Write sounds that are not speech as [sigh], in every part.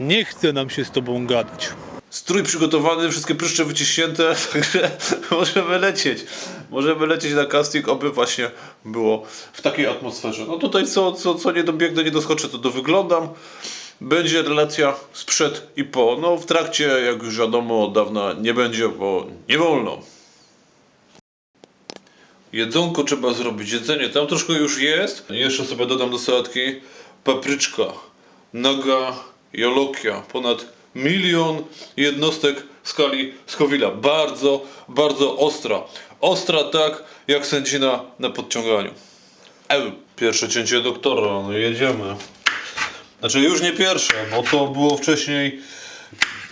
Nie chce nam się z tobą gadać. Strój przygotowany, wszystkie pryszcze wyciśnięte, [laughs] także możemy lecieć. Możemy lecieć na casting, oby właśnie było w takiej atmosferze. No tutaj co, co, co nie dobiegnę, nie doskoczę, to dowyglądam. Będzie relacja sprzed i po. No w trakcie, jak już wiadomo, od dawna nie będzie, bo nie wolno. Jedzonko trzeba zrobić, jedzenie tam troszkę już jest. Jeszcze sobie dodam do sałatki papryczka, naga, jolokia, ponad milion jednostek w skali Scoville'a. Bardzo, bardzo ostra. Ostra tak, jak sędzina na podciąganiu. Eł. Pierwsze cięcie doktora, no jedziemy. Znaczy już nie pierwsze, bo to było wcześniej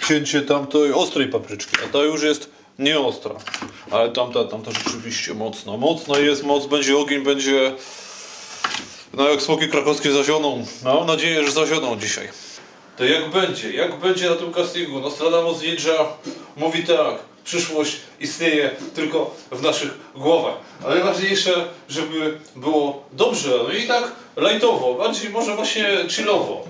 cięcie tamtej ostrej papryczki, a ta już jest nieostra. Ale tamta, tamta rzeczywiście mocna. Mocna jest, moc będzie, ogień będzie no jak smoki krakowskie zazioną. Mam nadzieję, że zazioną dzisiaj. To jak będzie? Jak będzie na tym castingu? Nostradamus Ninja mówi tak. Przyszłość istnieje tylko w naszych głowach. Ale najważniejsze, żeby było dobrze. No i tak lajtowo, bardziej może właśnie chillowo.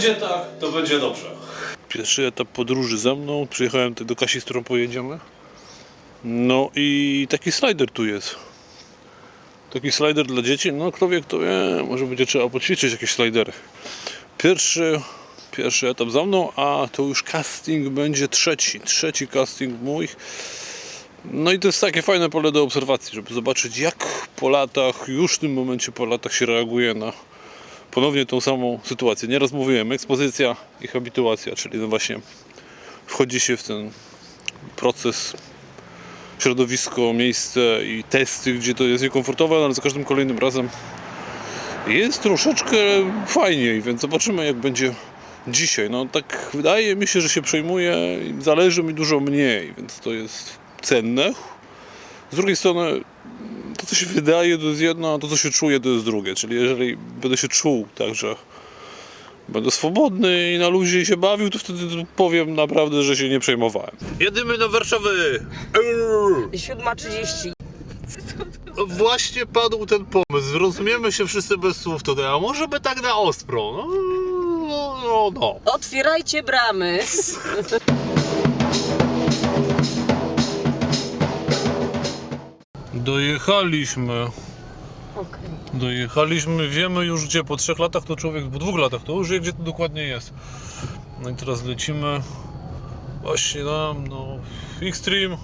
Będzie tak, to będzie dobrze. Pierwszy etap podróży ze mną. Przyjechałem do Kasi, z którą pojedziemy. No i taki slider tu jest. Taki slider dla dzieci. No kto wie, kto wie. Może będzie trzeba poćwiczyć jakieś slidery. Pierwszy, pierwszy etap za mną, a to już casting będzie trzeci. Trzeci casting mój. No i to jest takie fajne pole do obserwacji, żeby zobaczyć jak po latach, już w tym momencie po latach się reaguje na ponownie tą samą sytuację. Nieraz mówiłem, ekspozycja i habituacja, czyli no właśnie wchodzi się w ten proces, środowisko, miejsce i testy, gdzie to jest niekomfortowe, ale za każdym kolejnym razem jest troszeczkę fajniej, więc zobaczymy jak będzie dzisiaj. No tak wydaje mi się, że się przejmuje i zależy mi dużo mniej, więc to jest cenne. Z drugiej strony to, co się wydaje, to jest jedno, a to, co się czuje, to jest drugie. Czyli jeżeli będę się czuł tak, że będę swobodny i na luzie się bawił, to wtedy powiem naprawdę, że się nie przejmowałem. Jedymy do Warszawy! 7.30. Właśnie padł ten pomysł. Rozumiemy się wszyscy bez słów tutaj, a może by tak na ostro? No, no, no. no. Otwierajcie bramy. Dojechaliśmy. Okej. Dojechaliśmy, wiemy już gdzie. Po trzech latach to człowiek, po dwóch latach to już wie gdzie to dokładnie jest. No i teraz lecimy właśnie tam, no, Extreme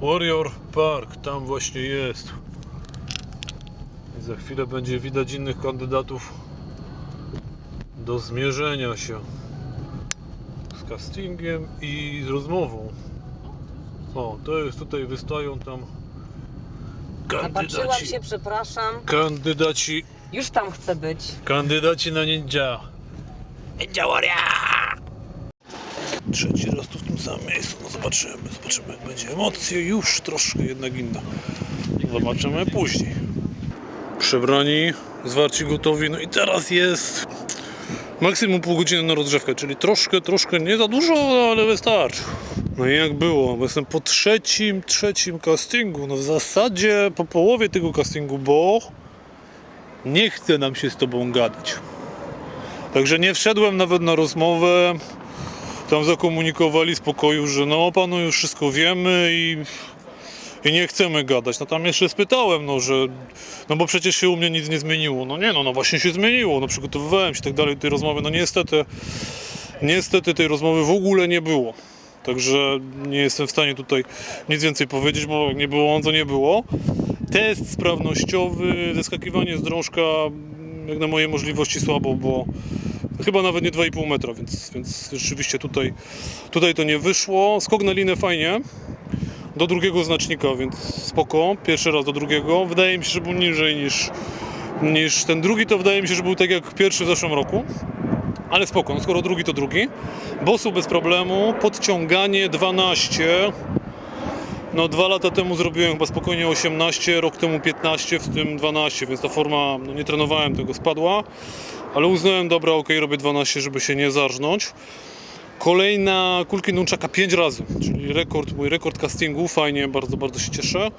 Warrior Park, tam właśnie jest. I za chwilę będzie widać innych kandydatów do zmierzenia się z castingiem i z rozmową. O, to jest tutaj wystają tam Napatrzyłam kandydaci. się, przepraszam. Kandydaci, Już tam chcę być. kandydaci na ninja. Ninja Warrior! Trzeci raz tu w tym samym miejscu, no zobaczymy, zobaczymy jak będzie. Emocje już troszkę jednak inne. Zobaczymy później. Przebrani, zwarci, gotowi, no i teraz jest maksimum pół godziny na rozgrzewkę, czyli troszkę, troszkę, nie za dużo, ale wystarczy. No i jak było, bo jestem po trzecim, trzecim castingu, no w zasadzie po połowie tego castingu, bo nie chce nam się z tobą gadać. Także nie wszedłem nawet na rozmowę. Tam zakomunikowali z pokoju, że no panu już wszystko wiemy i, i nie chcemy gadać. No tam jeszcze spytałem, no że no bo przecież się u mnie nic nie zmieniło. No nie no, no właśnie się zmieniło, no przygotowywałem się i tak dalej do tej rozmowy. No niestety, niestety tej rozmowy w ogóle nie było. Także nie jestem w stanie tutaj nic więcej powiedzieć, bo nie było on, to nie było. Test sprawnościowy, zeskakiwanie z drążka mm, jak na moje możliwości słabo, bo chyba nawet nie 2,5 metra, więc, więc rzeczywiście tutaj, tutaj to nie wyszło. Skok na linę fajnie, do drugiego znacznika, więc spoko. Pierwszy raz do drugiego. Wydaje mi się, że był niżej niż, niż ten drugi, to wydaje mi się, że był tak jak pierwszy w zeszłym roku. Ale spoko, no skoro drugi to drugi. Bosu bez problemu, podciąganie 12. No dwa lata temu zrobiłem chyba spokojnie 18, rok temu 15, w tym 12, więc ta forma, no nie trenowałem tego, spadła. Ale uznałem, dobra, ok, robię 12, żeby się nie zarżnąć. Kolejna kulki nunchaka 5 razy, czyli rekord, mój rekord castingu, fajnie, bardzo, bardzo się cieszę.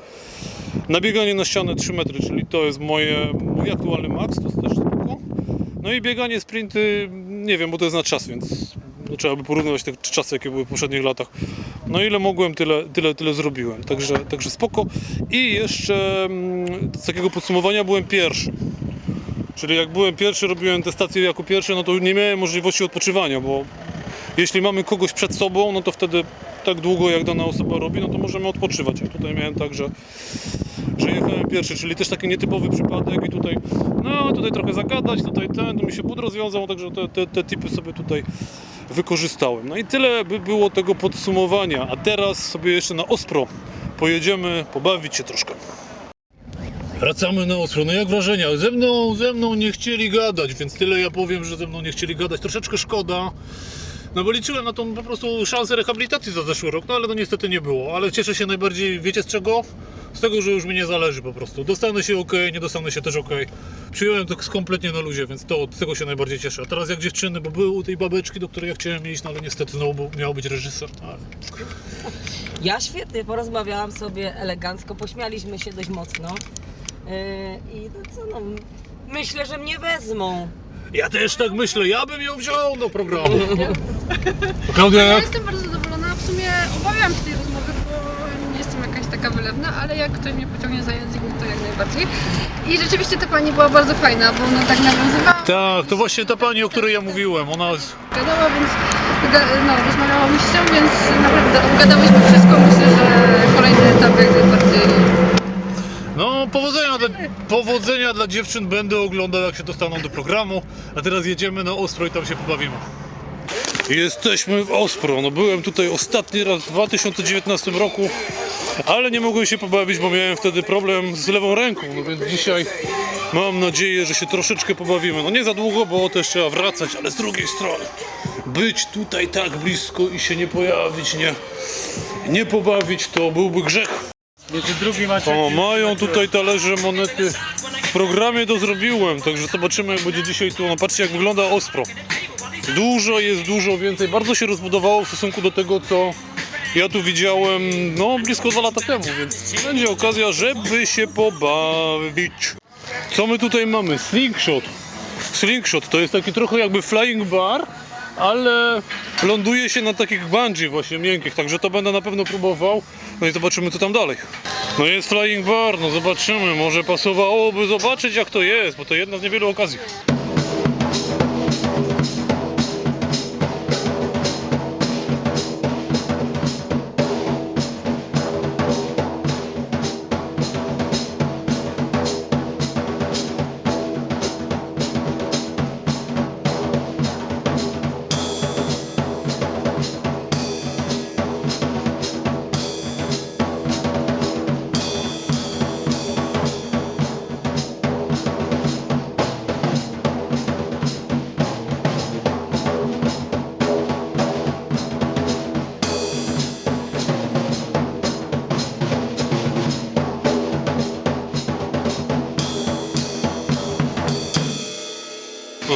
Nabieganie na ścianę 3 metry, czyli to jest moje, mój aktualny max, to jest też spoko. No i bieganie sprinty, nie wiem, bo to jest na czas, więc trzeba by porównywać te czasy, jakie były w poprzednich latach. No ile mogłem, tyle, tyle, tyle zrobiłem, także, także spoko. I jeszcze mm, z takiego podsumowania byłem pierwszy. Czyli jak byłem pierwszy, robiłem te stacje jako pierwszy, no to nie miałem możliwości odpoczywania, bo jeśli mamy kogoś przed sobą, no to wtedy tak długo jak dana osoba robi, no to możemy odpoczywać. A tutaj miałem tak, że, że jechałem pierwszy, czyli też taki nietypowy przypadek i tutaj, no tutaj trochę zagadać, tutaj ten, tu mi się but rozwiązał, także te, te, te sobie tutaj wykorzystałem. No i tyle by było tego podsumowania, a teraz sobie jeszcze na Ospro pojedziemy pobawić się troszkę. Wracamy na Ospro. No jak wrażenia? Ze mną, ze mną nie chcieli gadać, więc tyle ja powiem, że ze mną nie chcieli gadać. Troszeczkę szkoda. No bo liczyłem na tą po prostu szansę rehabilitacji za zeszły rok, no ale no niestety nie było. Ale cieszę się najbardziej, wiecie z czego? Z tego, że już mi nie zależy po prostu. Dostanę się ok, nie dostanę się też ok. Przyjąłem to kompletnie na luzie, więc to z tego się najbardziej cieszę. A teraz jak dziewczyny, bo były u tej babeczki, do której ja chciałem iść, no ale niestety był- miał być reżyser. Ale... Ja świetnie porozmawiałam sobie elegancko, pośmialiśmy się dość mocno. Yy, I no co no, myślę, że mnie wezmą. Ja też tak myślę, ja bym ją wziął do programu. Klaudia, Ja jak? jestem bardzo zadowolona. W sumie obawiam się tej rozmowy, bo nie jestem jakaś taka wylewna, ale jak ktoś mnie pociągnie za język, to jak najbardziej. I rzeczywiście ta pani była bardzo fajna, bo ona tak nawiązywała, Tak, to właśnie ta pani, o której ja mówiłem. Ona gadała, więc ga- no, rozmawiała myślą, więc naprawdę ugadałyśmy wszystko. Myślę, że kolejny etap jak najbardziej Powodzenia dla, powodzenia dla dziewczyn. Będę oglądał, jak się dostaną do programu. A teraz jedziemy na Ostro i tam się pobawimy. Jesteśmy w Ospro. No, byłem tutaj ostatni raz w 2019 roku, ale nie mogłem się pobawić, bo miałem wtedy problem z lewą ręką. No więc dzisiaj mam nadzieję, że się troszeczkę pobawimy. No nie za długo, bo też trzeba wracać, ale z drugiej strony być tutaj tak blisko i się nie pojawić, nie, nie pobawić, to byłby grzech. O, mają tutaj talerze monety. W programie to zrobiłem, także zobaczymy jak będzie dzisiaj tu. No patrzcie jak wygląda Ospro. Dużo jest, dużo więcej. Bardzo się rozbudowało w stosunku do tego, co ja tu widziałem no blisko dwa lata temu, więc będzie okazja, żeby się pobawić. Co my tutaj mamy? Slingshot. Slingshot to jest taki trochę jakby flying bar, ale ląduje się na takich bungee właśnie miękkich, także to będę na pewno próbował. No i zobaczymy co tam dalej. No jest flying bar, no zobaczymy, może pasowałoby zobaczyć jak to jest, bo to jedna z niewielu okazji.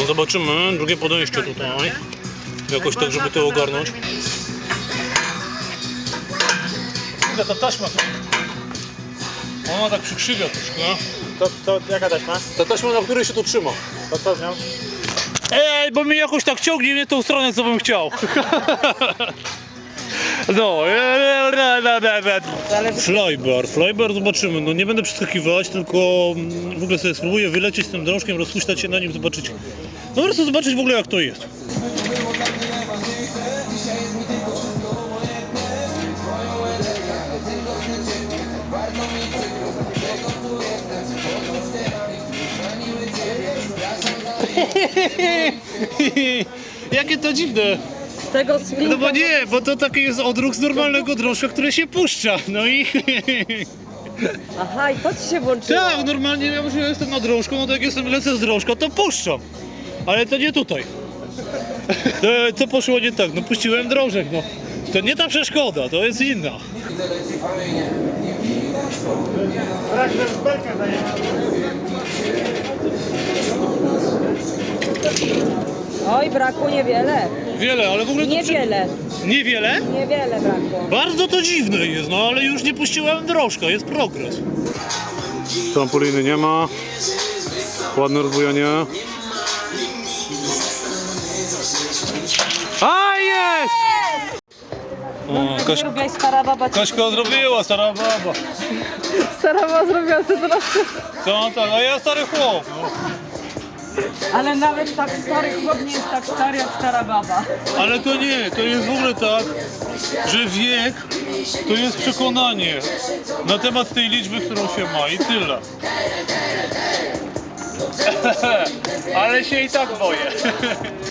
No zobaczymy, drugie podejście tutaj. Jakoś tak, żeby to ogarnąć. Kurde, ta taśma to... Ona tak przykrzywia troszkę. To, to jaka taśma? Ta taśma, na której się to trzyma. To co z nią? Ej, bo mnie jakoś tak ciągnie nie tą stronę, co bym chciał. [laughs] No, flybar, flybar zobaczymy. No nie będę przeskakiwać, tylko mm, w ogóle sobie spróbuję wylecieć tym drążkiem, rozpuścić się na nim, zobaczyć. No po zobaczyć w ogóle jak to jest. [laughs] Jakie to dziwne. Tego swinga... No bo nie, bo to taki jest odruch z normalnego drążka, który się puszcza. No i [laughs] Aha, i to ci się włączyło. tak, normalnie ja że jestem na drążku, no to jak jestem lecę z drążka, to puszczam. Ale to nie tutaj. [laughs] Co poszło nie tak? No puściłem drążek, no. To nie ta przeszkoda, to jest inna. Oj, brakło niewiele. Wiele, ale w ogóle to Niewiele. przy- Niewiele? Niewiele brakło. Bardzo to dziwne jest, no ale już nie puściłem drożka, jest progres. Trampoliny nie ma. Ładne rozbujanie. A jest! O, Kaś, Zrobiłaś stara baba. Kaśka zrobiła, stara baba. Stara była zrobiła to teraz. Co tak, a ja stary chłop. No. Ale nawet tak stary chłop nie jest tak stary jak stara baba. Ale to nie, to jest w ogóle tak, że wiek to jest przekonanie na temat tej liczby, którą się ma i tyle. [laughs] Ale się i tak boję. [laughs]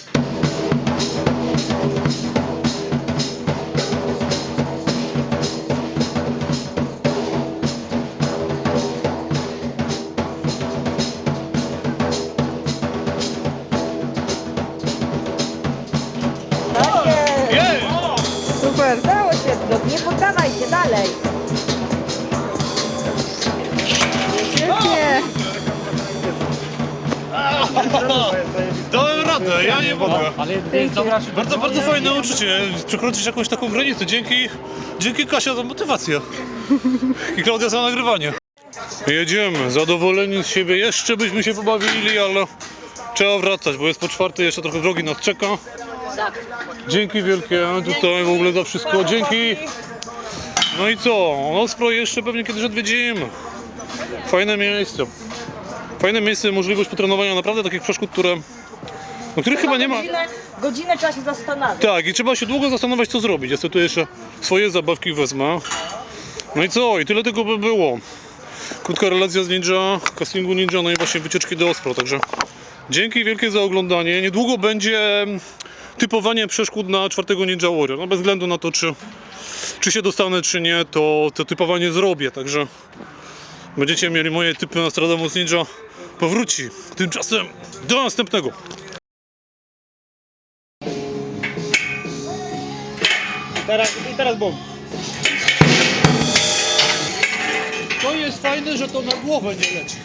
dalej. Świetnie. Dałem radę, ja nie mogę. Dobra Bardzo, bardzo fajne uczucie, przekroczyć jakąś taką granicę. Dzięki, dzięki Kasia za motywację. I Klaudia za nagrywanie. Jedziemy, zadowoleni z siebie. Jeszcze byśmy się pobawili, ale trzeba wracać, bo jest po czwartej, jeszcze trochę drogi nas czeka. Dzięki wielkie tutaj w ogóle za wszystko. Dzięki. No i co? Ospro jeszcze pewnie kiedyś odwiedzimy. Fajne miejsce. Fajne miejsce, możliwość potrenowania naprawdę takich przeszkód, które, no, których chyba nie ma. Godzinę, godzinę trzeba się zastanawiać. Tak, i trzeba się długo zastanawiać, co zrobić. Ja sobie tu jeszcze swoje zabawki wezmę. No i co? I tyle tego by było. Krótka relacja z Ninja, castingu Ninja, no i właśnie wycieczki do Ospro, także dzięki wielkie za oglądanie. Niedługo będzie mm, typowanie przeszkód na czwartego Ninja Warrior. No bez względu na to, czy, czy się dostanę, czy nie, to to typowanie zrobię, także będziecie mieli moje typy na Stradamus Ninja powróci. Tymczasem do następnego. Teraz, i teraz bum. To jest fajne, że to na głowę nie leci.